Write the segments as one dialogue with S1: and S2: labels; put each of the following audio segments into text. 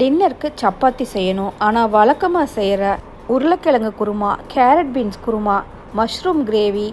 S1: டின்னருக்கு சப்பாத்தி செய்யணும். ஆனால் வழக்கமாக செய்கிற உருளைக்கிழங்கு kurma carrot beans kurma mushroom gravy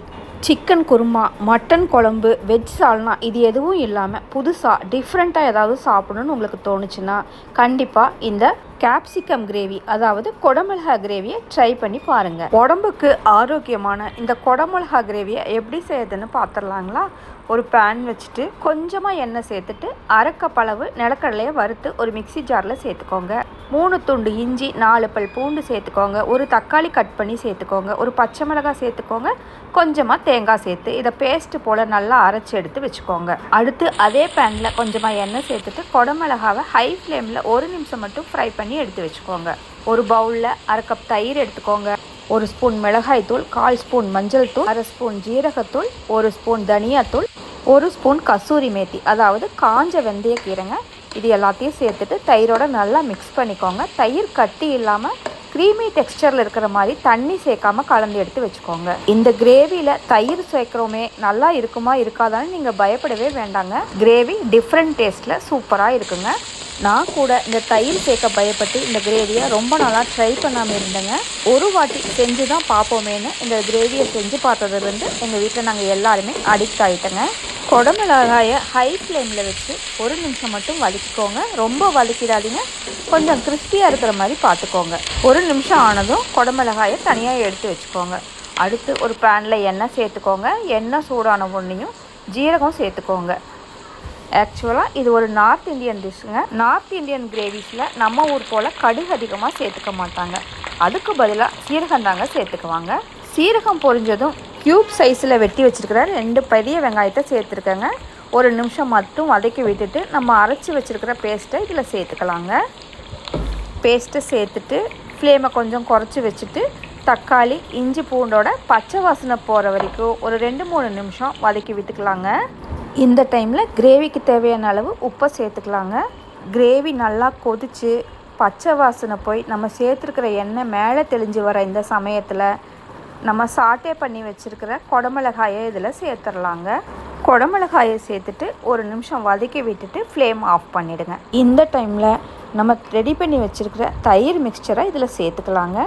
S1: chicken kurma mutton குழம்பு வெஜ் சால்னா இது எதுவும் இல்லாமல் புதுசாக டிஃப்ரெண்ட்டாக ஏதாவது சாப்பிடணுன்னு உங்களுக்கு தோணுச்சுன்னா கண்டிப்பாக இந்த கேப்சிகம் கிரேவி அதாவது கொடமிளகா கிரேவியை ட்ரை பண்ணி பாருங்கள் உடம்புக்கு ஆரோக்கியமான இந்த கொடமிளகா கிரேவியை எப்படி செய்யுதுன்னு பார்த்துடலாங்களா ஒரு பேன் வச்சுட்டு கொஞ்சமாக எண்ணெய் சேர்த்துட்டு அரைக்கப்பளவு நிலக்கடலையை வறுத்து ஒரு மிக்சி ஜாரில் சேர்த்துக்கோங்க. மூணு துண்டு இஞ்சி நாலு பல் பூண்டு சேர்த்துக்கோங்க. ஒரு தக்காளி கட் பண்ணி சேர்த்துக்கோங்க. ஒரு பச்சை மிளகாய் சேர்த்துக்கோங்க. கொஞ்சமாக தேங்காய் சேர்த்து இதை பேஸ்ட்டு போல் நல்லா அரைச்சி எடுத்து வச்சுக்கோங்க. அடுத்து அதே பேனில் கொஞ்சமாக எண்ணெய் சேர்த்துட்டு கொடமிளகாவை ஹை ஃப்ளேமில் ஒரு நிமிஷம் மட்டும் ஃப்ரை பண்ணி எடுத்து வச்சுக்கோங்க. ஒரு பவுலில் அரை கப் தயிர் எடுத்துக்கோங்க. ஒரு ஸ்பூன் மிளகாய் தூள் கால் ஸ்பூன் மஞ்சள் தூள் அரை ஸ்பூன் ஜீரகத்தூள் ஒரு ஸ்பூன் தனியாத்தூள் ஒரு ஸ்பூன் கசூரி மேத்தி. அதாவது காஞ்ச வெந்தயக்கீரைங்க இது எல்லாத்தையும் சேர்த்துட்டு தயிரோட நல்லா மிக்ஸ் பண்ணிக்கோங்க. தயிர் கட்டி இல்லாமல் க்ரீமி டெக்ஸ்டரில் இருக்கிற மாதிரி தண்ணி சேர்க்காம கலந்து எடுத்து வச்சுக்கோங்க. இந்த கிரேவியில் தயிர் சேர்க்குறோமே நல்லா இருக்குமா இருக்காதான்னு நீங்கள் பயப்படவே வேண்டாங்க. கிரேவி டிஃப்ரெண்ட் டேஸ்ட்டில் சூப்பராக இருக்குங்க. நான் கூட இந்த தயிர் சேர்க்க பயப்பட்டு இந்த கிரேவியை ரொம்ப நாளாக ட்ரை பண்ணாமல் இருந்தேங்க. ஒரு வாட்டி செஞ்சு தான் பார்ப்போமேன்னு இந்த கிரேவியை செஞ்சு பார்த்ததுலேருந்து எங்கள் வீட்டில் நாங்கள் எல்லாருமே அடிக்ட் ஆகிட்டோங்க குடமிளகாயை ஹை ஃப்ளேமில் வச்சு ஒரு நிமிஷம் மட்டும் வதக்கிக்கோங்க. ரொம்ப வதக்கிடாதீங்க. கொஞ்சம் கிறிஸ்பியாக இருக்கிற மாதிரி பார்த்துக்கோங்க. ஒரு நிமிஷம் ஆனதும் குடமிளகாயை தனியாக எடுத்து வச்சுக்கோங்க. அடுத்து ஒரு பேனில் எண்ணெய் சேர்த்துக்கோங்க. எண்ணெய் சூடான ஒன்றையும் ஜீரகம் சேர்த்துக்கோங்க. ஆக்சுவலாக இது ஒரு நார்த் இந்தியன் டிஷ்ஷுங்க நார்த் இந்தியன் கிரேவிஸில் நம்ம ஊர் போல் கடுகு அதிகமாக சேர்த்துக்க மாட்டாங்க. அதுக்கு பதிலாக சீரகம் தாங்க சேர்த்துக்குவாங்க. சீரகம் பொரிஞ்சதும் க்யூப் சைஸில் வெட்டி வச்சுருக்கிற ரெண்டு பெரிய வெங்காயத்தை சேர்த்துருக்கேங்க. ஒரு நிமிஷம் மட்டும் வதக்கி விட்டுட்டு நம்ம அரைச்சி வச்சுருக்கிற பேஸ்ட்டை இதில் சேர்த்துக்கலாங்க. பேஸ்ட்டை சேர்த்துட்டு ஃப்ளேமை கொஞ்சம் குறைச்சி வச்சுட்டு தக்காளி இஞ்சி பூண்டோட பச்சை வாசனை போகிற வரைக்கும் ஒரு ரெண்டு மூணு நிமிஷம் வதக்கி விட்டுக்கலாங்க. இந்த டைமில் கிரேவிக்கு தேவையான அளவு உப்பை சேர்த்துக்கலாங்க. கிரேவி நல்லா கொதித்து பச்சை வாசனை போய் நம்ம சேர்த்துருக்கிற எண்ணெய் மேலே தெளிஞ்சு வர இந்த சமயத்தில் நம்ம சாட்டே பண்ணி வச்சுருக்கிற குடமிளகாயை இதில் சேர்த்துடலாங்க குடமிளகாயை சேர்த்துட்டு ஒரு நிமிஷம் வதக்கி விட்டுட்டு ஃப்ளேம் ஆஃப் பண்ணிவிடுங்க இந்த டைமில் நம்ம ரெடி பண்ணி வச்சுருக்கிற தயிர் மிக்சரை இதில் சேர்த்துக்கலாங்க.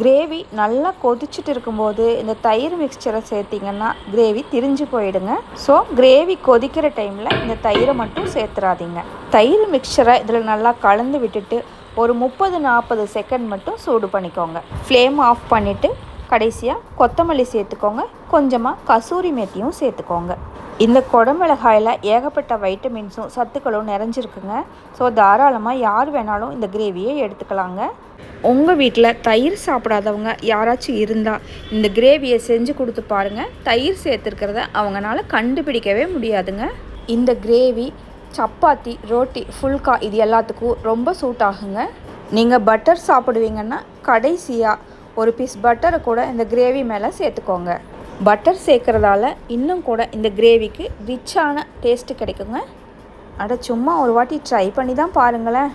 S1: கிரேவி நல்லா கொதிச்சுட்டு இருக்கும்போது இந்த தயிர் மிக்சரை சேர்த்திங்கன்னா கிரேவி திரிஞ்சு போயிடுங்க. ஸோ கிரேவி கொதிக்கிற டைமில் இந்த தயிரை மட்டும் சேர்த்துறாதீங்க. தயிர் மிக்சரை இதில் நல்லா கலந்து விட்டுட்டு ஒரு முப்பது நாற்பது செகண்ட் மட்டும் சூடு பண்ணிக்கோங்க. ஃப்ளேம் ஆஃப் பண்ணிவிட்டு கடைசியாக கொத்தமல்லி சேர்த்துக்கோங்க. கொஞ்சமாக கசூரி மேத்தியும் சேர்த்துக்கோங்க. இந்த குடமிளகாயில் ஏகப்பட்ட வைட்டமின்ஸும் சத்துக்களும் நிறைஞ்சிருக்குங்க. ஸோ தாராளமாக யார் வேணாலும் இந்த கிரேவியை எடுத்துக்கலாங்க. உங்கள் வீட்டில் தயிர் சாப்பிடாதவங்க யாராச்சும் இருந்தால் இந்த கிரேவியை செஞ்சு கொடுத்து பாருங்கள் தயிர் சேர்த்துருக்கிறத அவங்களால கண்டுபிடிக்கவே முடியாதுங்க. இந்த கிரேவி சப்பாத்தி ரோட்டி ஃபுல்கா இது எல்லாத்துக்கும் ரொம்ப சூட் ஆகுங்க. நீங்கள் பட்டர் சாப்பிடுவீங்கன்னா கடைசியாக ஒரு பீஸ் பட்டரை கூட இந்த கிரேவி மேலே சேர்த்துக்கோங்க. பட்டர் சேர்க்குறதால இன்னும் கூட இந்த கிரேவிக்கு ரிச்சான டேஸ்ட்டு கிடைக்குங்க. அட சும்மா ஒரு வாட்டி ட்ரை பண்ணி தான் பாருங்களேன்.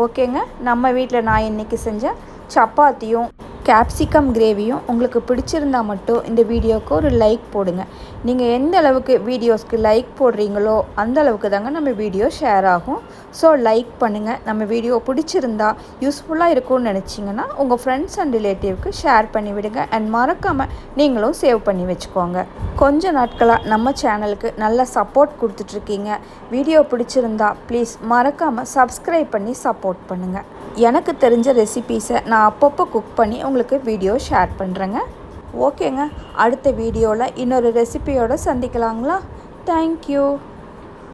S1: ஓகேங்க நம்ம வீட்டில் நான் இன்றைக்கி செஞ்ச சப்பாத்தியும் கேப்சிகம் கிரேவியும் உங்களுக்கு பிடிச்சிருந்தா மட்டும் இந்த வீடியோவுக்கு ஒரு லைக் போடுங்க. நீங்கள் எந்த அளவுக்கு வீடியோஸ்க்கு லைக் போடுறீங்களோ அந்த அளவுக்கு தாங்க நம்ம வீடியோ ஷேர் ஆகும். ஸோ லைக் பண்ணுங்கள் நம்ம வீடியோ பிடிச்சிருந்தா யூஸ்ஃபுல்லாக இருக்கும்னு நினச்சிங்கன்னா உங்கள் ஃப்ரெண்ட்ஸ் அண்ட் ரிலேட்டிவ்க்கு ஷேர் பண்ணி விடுங்க. அண்ட் மறக்காமல் நீங்களும் சேவ் பண்ணி வச்சுக்கோங்க. கொஞ்ச நாட்களாக நம்ம சேனலுக்கு நல்ல சப்போர்ட் கொடுத்துட்ருக்கீங்க வீடியோ பிடிச்சிருந்தா ப்ளீஸ் மறக்காமல் சப்ஸ்கிரைப் பண்ணி சப்போர்ட் பண்ணுங்கள் எனக்கு தெரிஞ்ச ரெசிபீஸை நான் அப்பப்போ குக் பண்ணி உங்களுக்கு வீடியோ ஷேர் பண்ணுறேங்க ஓகேங்க அடுத்த வீடியோவில் இன்னொரு ரெசிபியோடு சந்திக்கலாங்களா? தேங்க்யூ